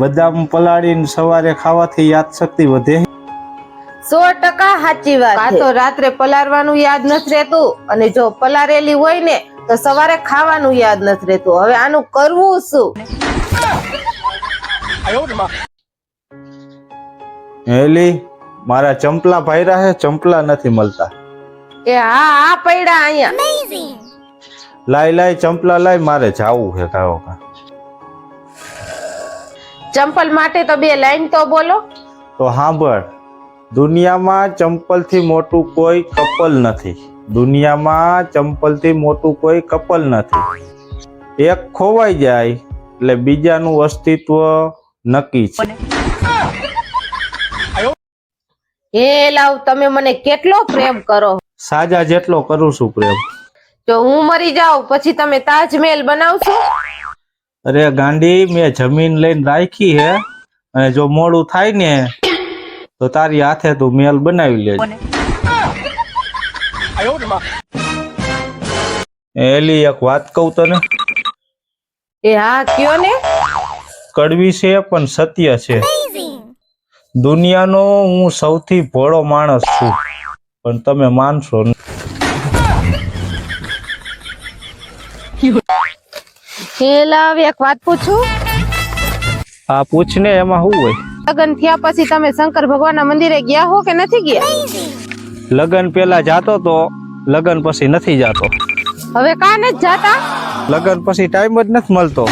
બદામ પલાળીને સવારે ખાવાથી યાદશક્તિ વધે. સો ટકા સાચી વાત. આ તો રાત્રે પલાળવાનું યાદ નથી રહેતું. અને જો પલાળેલી હોય ને તો સવારે ખાવાનું યાદ નથી રહેતું. હવે આનું કરવું શું? હેલી મારા ચંપલા ભાયરા હે ચંપલા નથી મળતા. એ હા આ પૈડા અહીંયા. લાય લાય ચંપલા લાય મારે જાવું છે કાવો કા. ચંપલ માટે તો બે લાઈન તો બોલો. તો સાંભળ દુનિયામાં ચંપલથી મોટું કોઈ કપલ નથી. દુનિયામાં ચંપલથી મોટું કોઈ કપલ નથી. એક ખોવાઈ જાય એટલે બીજાનું અસ્તિત્વ નક્કી છે. હે લાવ તમે મને કેટલો પ્રેમ કરો. સાજા જેટલો કરું છું પ્રેમ. જો હું મરી જાઉં પછી તમે તાજમહેલ બનાવશો? અરે ગાંડી મેં જમીન લઈને રાખી હે અને જો મોડું થાય ને તો તારી હાથે તું મેલ બનાવી લેજે. એલી એક વાત કહું તને. એ હા કયો ને? કડવી છે પણ સત્ય છે. દુનિયાનો હું સૌથી ભોળો માણસ છું પણ તમે માનશો નહીં. હે લાવ એક વાત પૂછું? આ પૂછને એમાં શું હોય? લગન થયા પછી તમે શંકર ભગવાનના મંદિરે ગયા હો કે નથી ગયા? લગન પેલા જાતો તો લગન પછી નથી જાતો. હવે કાં નથી જાતા? લગન પછી ટાઈમ જ નથી મળતો.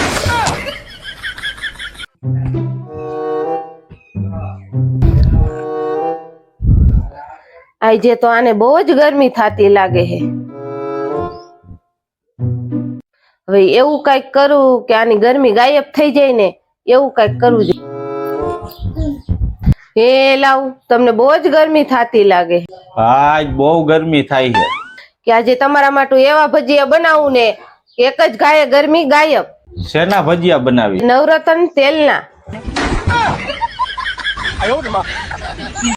આજે તો આને બહુ જ ગરમી થતી લાગે છે હવે એવું કંઈક કરું કે આની ગરમી ગાયબ થઈ જાય ને એવું કંઈક કરવું જોઈએ હે લાવ તમને બહુ જ ગરમી થતી લાગે. આજ બહુ ગરમી થાય છે. કે આજે તમારા માટે એવા ભજીયા બનાવું ને એક જ ગાયે ગરમી ગાયબ. શેના ભજીયા બનાવી? નવરત્ન તેલના.